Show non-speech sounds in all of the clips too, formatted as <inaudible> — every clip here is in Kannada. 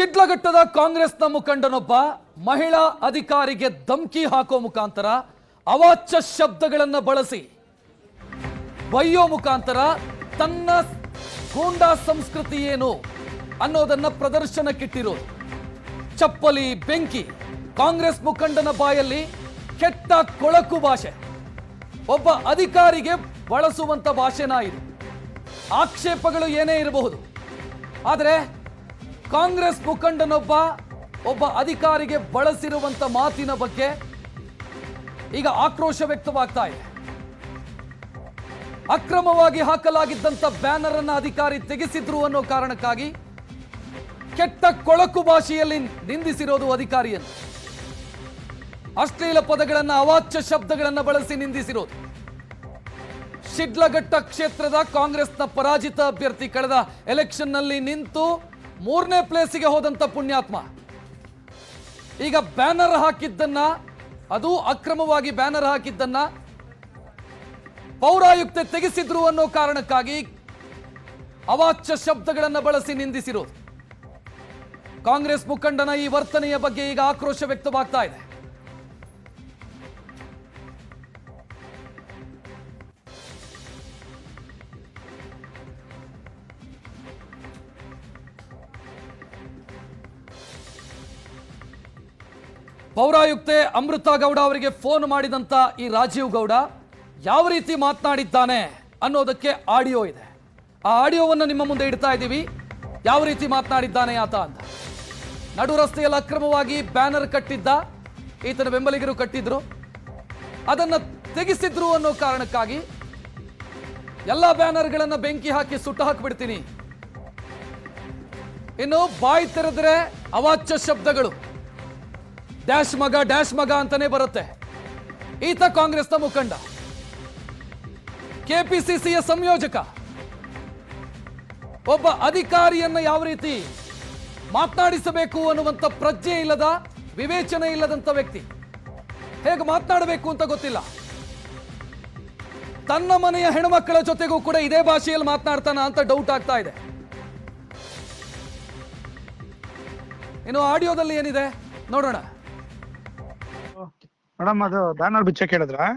ಶಿಡ್ಲಘಟ್ಟದ ಕಾಂಗ್ರೆಸ್ನ ಮುಖಂಡನೊಬ್ಬ ಮಹಿಳಾ ಅಧಿಕಾರಿಗೆ ಧಮ್ಕಿ ಹಾಕೋ ಮುಖಾಂತರ ಅವಾಚ್ಯ ಶಬ್ದಗಳನ್ನು ಬಳಸಿ ಬೈಯೋ ಮುಖಾಂತರ ತನ್ನ ಗೂಂಡಾ ಸಂಸ್ಕೃತಿ ಏನು ಅನ್ನೋದನ್ನ ಪ್ರದರ್ಶನಕ್ಕಿಟ್ಟಿರೋದು. ಚಪ್ಪಲಿ, ಬೆಂಕಿ, ಕಾಂಗ್ರೆಸ್ ಮುಖಂಡನ ಬಾಯಲ್ಲಿ ಕೆಟ್ಟ ಕೊಳಕು ಭಾಷೆ. ಒಬ್ಬ ಅಧಿಕಾರಿಗೆ ಬಳಸುವಂತ ಭಾಷೆನ ಇದು. ಆಕ್ಷೇಪಗಳು ಏನೇ ಇರಬಹುದು. ಆದರೆ ಕಾಂಗ್ರೆಸ್ ಮುಖಂಡನೊಬ್ಬ ಒಬ್ಬ ಅಧಿಕಾರಿಗೆ ಬಳಸಿರುವಂತ ಮಾತಿನ ಬಗ್ಗೆ ಈಗ ಆಕ್ರೋಶ ವ್ಯಕ್ತವಾಗ್ತಾ ಇದೆ. ಅಕ್ರಮವಾಗಿ ಹಾಕಲಾಗಿದ್ದಂತ ಬ್ಯಾನರ್ ಅನ್ನ ಅಧಿಕಾರಿ ತೆಗೆಸಿದ್ರು ಅನ್ನೋ ಕಾರಣಕ್ಕಾಗಿ ಕೆಟ್ಟ ಕೊಳಕು ಭಾಷೆಯಲ್ಲಿ ನಿಂದಿಸಿರೋದು ಅಧಿಕಾರಿಯನ್ನು. ಅಶ್ಲೀಲ ಪದಗಳನ್ನ ಅವಾಚ್ಯ ಶಬ್ದಗಳನ್ನ ಬಳಸಿ ನಿಂದಿಸಿರೋದು. ಶಿಡ್ಲಘಟ್ಟ ಕ್ಷೇತ್ರದ ಕಾಂಗ್ರೆಸ್ನ ಪರಾಜಿತ ಅಭ್ಯರ್ಥಿ ಕಳೆದ ಎಲೆಕ್ಷನ್ನಲ್ಲಿ ನಿಂತು ಮೂರನೇ ಪ್ಲೇಸಿಗೆ ಹೋದಂತ ಪುಣ್ಯಾತ್ಮ. ಈಗ ಬ್ಯಾನರ್ ಹಾಕಿದ್ದನ್ನ, ಅದು ಅಕ್ರಮವಾಗಿ ಬ್ಯಾನರ್ ಹಾಕಿದ್ದನ್ನ ಪೌರಾಯುಕ್ತ ತೆಗೆಸಿದ್ರು ಅನ್ನೋ ಕಾರಣಕ್ಕಾಗಿ ಅವಾಚ್ಯ ಶಬ್ದಗಳನ್ನ ಬಳಸಿ ನಿಂದಿಸಿರು ಕಾಂಗ್ರೆಸ್ ಮುಖಂಡನ ಈ ವರ್ತನೆಯ ಬಗ್ಗೆ ಈಗ ಆಕ್ರೋಶ ವ್ಯಕ್ತವಾಗ್ತಾ ಇದೆ. ಪೌರಾಯುಕ್ತೆ ಅಮೃತ ಗೌಡ ಅವರಿಗೆ ಫೋನ್ ಮಾಡಿದಂತ ಈ ರಾಜೀವ್ ಗೌಡ ಯಾವ ರೀತಿ ಮಾತನಾಡಿದ್ದಾನೆ ಅನ್ನೋದಕ್ಕೆ ಆಡಿಯೋ ಇದೆ. ಆ ಆಡಿಯೋವನ್ನು ನಿಮ್ಮ ಮುಂದೆ ಇಡ್ತಾ ಇದ್ದೀವಿ. ಯಾವ ರೀತಿ ಮಾತನಾಡಿದ್ದಾನೆ ಆತ ಅಂತ. ನಡು ರಸ್ತೆಯಲ್ಲಿ ಅಕ್ರಮವಾಗಿ ಬ್ಯಾನರ್ ಕಟ್ಟಿದ್ದ ಈತನ ಬೆಂಬಲಿಗರು ಕಟ್ಟಿದ್ರು. ಅದನ್ನು ತೆಗೆಸಿದ್ರು ಅನ್ನೋ ಕಾರಣಕ್ಕಾಗಿ ಎಲ್ಲ ಬ್ಯಾನರ್ಗಳನ್ನು ಬೆಂಕಿ ಹಾಕಿ ಸುಟ್ಟು ಹಾಕಿಬಿಡ್ತೀನಿ. ಇನ್ನು ಬಾಯಿ ತೆರೆದ್ರೆ ಅವಾಚ್ಯ ಶಬ್ದಗಳು. ಡ್ಯಾಶ್ ಮಗ ಡ್ಯಾಶ್ ಮಗ ಅಂತಾನೆ ಬರುತ್ತೆ. ಈತ ಕಾಂಗ್ರೆಸ್ನ ಮುಖಂಡ. ಕೆಪಿಸಿಸಿಯ ಸಂಯೋಜಕ. ಒಬ್ಬ ಅಧಿಕಾರಿಯನ್ನ ಯಾವ ರೀತಿ ಮಾತನಾಡಿಸಬೇಕು ಅನ್ನುವಂಥ ಪ್ರಜ್ಞೆ ಇಲ್ಲದ, ವಿವೇಚನೆ ಇಲ್ಲದಂತ ವ್ಯಕ್ತಿ. ಹೇಗೆ ಮಾತನಾಡಬೇಕು ಅಂತ ಗೊತ್ತಿಲ್ಲ. ತನ್ನ ಮನೆಯ ಹೆಣ್ಮಕ್ಕಳ ಜೊತೆಗೂ ಕೂಡ ಇದೇ ಭಾಷೆಯಲ್ಲಿ ಮಾತನಾಡ್ತಾನ ಅಂತ ಡೌಟ್ ಆಗ್ತಾ ಇದೆ. ಇನ್ನು ಆಡಿಯೋದಲ್ಲಿ ಏನಿದೆ? ನೋಡೋಣ. ಮೇಡಮ್ ಅದು ಬ್ಯಾನರ್ ಬಿಚ್ಚಕ್ಕೆ ಹೇಳಿದ್ರಾ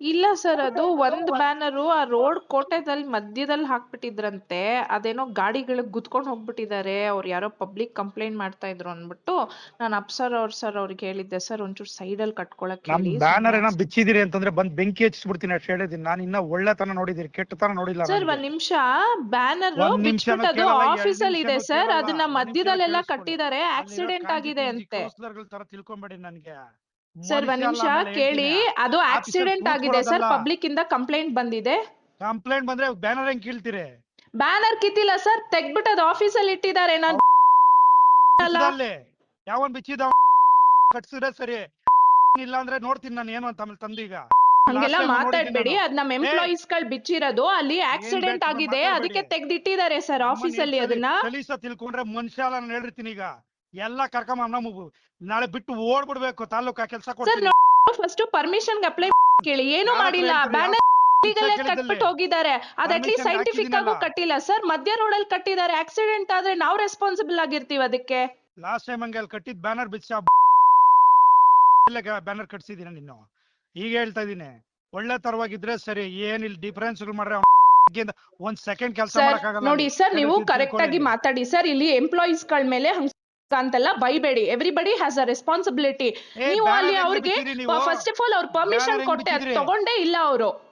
ಇಲ್ಲ ಸರ್ ಅದು ಒಂದ್ ಬ್ಯಾನರು ಆ ರೋಡ್ ಕೋಟೆದಲ್ಲಿ ಮಧ್ಯದಲ್ಲಿ ಹಾಕ್ಬಿಟ್ಟಿದ್ರಂತೆ. ಅದೇನೋ ಗಾಡಿಗಳಿಗೆ ಗುದ್ಕೊಂಡು ಹೋಗ್ಬಿಟ್ಟಿದ್ದಾರೆ. ಅವ್ರು ಯಾರೋ ಪಬ್ಲಿಕ್ ಕಂಪ್ಲೇಂಟ್ ಮಾಡ್ತಾ ಇದ್ರು ಅಂದ್ಬಿಟ್ಟು ನಾನು ಅಪ್ಸರ್ ಅವ್ರ ಸರ್ ಅವ್ರಿಗೆ ಹೇಳಿದ್ದೆ. ಸರ್ ಒಂಚೂರು ಸೈಡ್ ಅಲ್ಲಿ ಕಟ್ಕೊಳಕ್ಕೆ ನಮ್ ಹೇಳಿ. ಬ್ಯಾನರ್ ಏನೋ ಬಿಚ್ಚಿದಿರಿ ಅಂತಂದ್ರೆ ಬಂದ್ ಬೆಂಕಿ ಹಚ್ಚಿಸ್ಬಿಡ್ತೀನಿ ಅಷ್ಟು ಹೇಳಿದೀನಿ ನಾನು ಇನ್ನ ಒಳ್ಳೆತನ ನೋಡಿದಿರಿ ಕೆಟ್ಟತನ ನೋಡಿಲ್ಲ ಸರ್. ಒಂದ್ ನಿಮಿಷ. ಬ್ಯಾನರ್ ಒಂದ್ ನಿಮಿಷನೂ ಬಿಚ್ಬಿಟ್ಟದು ಕೇಳಲ್ಲ, ಎರಡ್ ಆಫೀಸ್ ಅಲ್ಲಿ ಇದೆ ನಿಮಿಷನೂ ಸರ್. ಕೇಳಲ್ಲ, ಅದನ್ನ ಒಂದ್ ಮಧ್ಯದಲ್ಲೆಲ್ಲ. ಕಟ್ಟಿದ್ದಾರೆ. ಆಕ್ಸಿಡೆಂಟ್ ಆಗಿದೆ ಅಂತೆ. ಕೌನ್ಸಿಲರ್ಗಳ ತರ ತಿಳ್ಕೊಂಬೇಡಿ ನನ್ಗೆ. ಸರ್ ಒಂದ್ ನಿಮಿಷ ಕೇಳಿ. ಅದು ಆಕ್ಸಿಡೆಂಟ್ ಆಗಿದೆ ಸರ್ ಪಬ್ಲಿಕ್ ಇಂದ ಕಂಪ್ಲೇಂಟ್ ಬಂದಿದೆ. ಕಂಪ್ಲೇಂಟ್ ಬಂದ್ರೆ ಬ್ಯಾನರ್ ಹೆಂಗ್ ಕೀಳ್ತೀರಿ? ಬ್ಯಾನರ್ ಕಿತ್ತಿಲ್ಲ ಸರ್ ತೆಗ್ಬಿಟ್ಟು ಅದು ಆಫೀಸ್ ಅಲ್ಲಿ ಇಟ್ಟಿದ್ದಾರೆ. ನಾನು ಯಾವನ್ ಬಿಚ್ಚಿದ <laughs> ಕಟ್ಸಿದ್ರೆ ಸರಿ. <laughs> ಇಲ್ಲ ಅಂದ್ರೆ ನೋಡ್ತೀನಿ ನಾನು ಏನು ಅಂತ ಆಮೇಲೆ ತಂದೀಗ ಹಂಗೆಲ್ಲ ಮಾತಾಡ್ಬೇಡಿ. ಅದ್ ನಮ್ ಎಂಪ್ಲಾಯೀಸ್ಗಳು ಬಿಚ್ಚಿರೋದು. ಅಲ್ಲಿ ಆಕ್ಸಿಡೆಂಟ್ ಆಗಿದೆ. ಅದಕ್ಕೆ ತೆಗ್ದಿಟ್ಟಿದ್ದಾರೆ ಸರ್ ಆಫೀಸಲ್ಲಿ ಆಫೀಸ್ ಅಲ್ಲಿ ಅದನ್ನ. ಕಲೀಸ ತಿಳ್ಕೊಂಡ್ರೆ ಮನುಷ್ಯ ನಾನು ಹೇಳಿರ್ತೀನಿ ಈಗ. ಎಲ್ಲ ಕರ್ಕೊಂಬ ನಮ್ಮ ನಾಳೆ ಬಿಟ್ಟು ಓಡ್ಬಿಡ್ಬೇಕು ತಾಲೂಕಾ ಕೆಲಸ ಕೊಡ್ತೀನಿ. ಫಸ್ಟ್ ಪರ್ಮಿಷನ್ ಅಪ್ಲೈ ಕೇಳಿ. ಏನು ಮಾಡಿಲ್ಲ. ಬ್ಯಾನರ್? ಕಟ್ಬಿಟ್ಟು ಹೋಗಿದ್ದಾರೆ. ಅದ್ ಅಟ್ಲೀಸ್ಟ್ ಸೈಂಟಿಫಿಕ್ ಆಗು. ಕಟ್ಟಿಲ್ಲ. ಸರ್ ಮಧ್ಯ ರೋಡ್ ಅಲ್ಲಿ ಕಟ್ಟಿದ್ದಾರೆ. ಆಕ್ಸಿಡೆಂಟ್ ಆದ್ರೆ ನಾವ್ ರೆಸ್ಪಾನ್ಸಿಬಲ್ ಆಗಿರ್ತೀವಿ ಅದಕ್ಕೆ. ಲಾಸ್ಟ್ ಟೈಮ್ ಹಂಗೆ ಅಲ್ಲಿ ಕಟ್ಟಿದ್ ಬ್ಯಾನರ್ ಬಿಚ್ಚ ಬ್ಯಾನರ್ ಕಟ್ಸಿದೀನಿ ನಿನ್ನ ಈಗ ಹೇಳ್ತಾ ಇದೀನಿ ಒಳ್ಳೆ ತರವಾಗಿದ್ರೆ ಸರಿ ಏನಿಲ್ಲ ಡಿಫರೆನ್ಸ್ ಮಾಡ್ರೆ ಒಂದ್ ಸೆಕೆಂಡ್ ಕೆಲಸ ನೋಡಿ ಸರ್ ನೀವು ಕರೆಕ್ಟ್ ಆಗಿ ಮಾತಾಡಿ. ಸರ್ ಇಲ್ಲಿ ಎಂಪ್ಲಾಯೀಸ್ಗಳ ಮೇಲೆ ಅಂತೆಲ್ಲ ಬೈಬೇಡಿ. ಎವ್ರಿಬಡಿ ಹ್ಯಾಸ್ ಅ ರೆಸ್ಪಾನ್ಸಿಬಿಲಿಟಿ ನೀವು ಅಲ್ಲಿ ಅವ್ರಿಗೆ ಫಸ್ಟ್ ಆಫ್ ಆಲ್ ಅವ್ರ ಪರ್ಮಿಷನ್ ಕೊಟ್ಟೆ ಅದು? ತಗೊಂಡೇ ಇಲ್ಲ ಅವರು.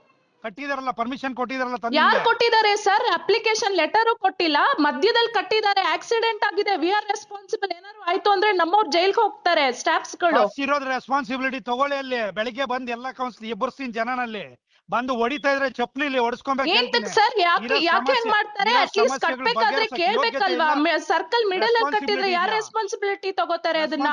ಕಟ್ಟಿದಾರಲ್ಲ ಪರ್ಮಿಷನ್ ಕೊಟ್ಟಿದಾರಲ್ಲ ಯಾರು ಕೊಟ್ಟಿದ್ದಾರೆ ಸರ್? ಅಪ್ಲಿಕೇಶನ್ ಲೆಟರ್ ಕೊಟ್ಟಿಲ್ಲ. ಮಧ್ಯದಲ್ಲಿ ಕಟ್ಟಿದ್ದಾರೆ. ಆಕ್ಸಿಡೆಂಟ್ ಆಗಿದೆ. ವಿ ಆರ್ ರೆಸ್ಪಾನ್ಸಿಬಲ್ ಏನಾದ್ರು ಆಯ್ತು ಅಂದ್ರೆ ನಮ್ಮವ್ರು ಜೈಲ್ಗೆ ಹೋಗ್ತಾರೆ ಸ್ಟಾಫ್ಸ್ಗಳು ಇರೋದ್ ರೆಸ್ಪಾನ್ಸಿಬಿಲಿಟಿ ತಗೊಳ್ಳಿ ಅಲ್ಲಿ. ಬೆಳಿಗ್ಗೆ ಬಂದ್ ಎಲ್ಲಾ ಕೌನ್ಸಿಲ್ ಎಬ್ಬರ್ಸ್ತೀನಿ ಜನನಲ್ಲಿ. ಬಂದು ಹೊಡಿತಾ ಇದ್ರೆ ಚಪ್ಪಲಿಲಿ ಹೊಡಿಸ್ಕೊಂಬೇಕು ಸರ್? ಯಾಕೆ ಯಾಕೆ ಹೆಂಗ್ ಮಾಡ್ತಾರೆ? ಅಟ್ಲೀಸ್ಟ್ ಕಟ್ಬೇಕಾದ್ರೆ ಕೇಳ್ಬೇಕಲ್ವಾ? ಸರ್ಕಲ್ ಮಿಡಲ್ ಅಲ್ಲಿ ಕಟ್ಟಿದ್ರೆ ಯಾರು ರೆಸ್ಪಾನ್ಸಿಬಿಲಿಟಿ ತಗೋತಾರೆ ಅದನ್ನ?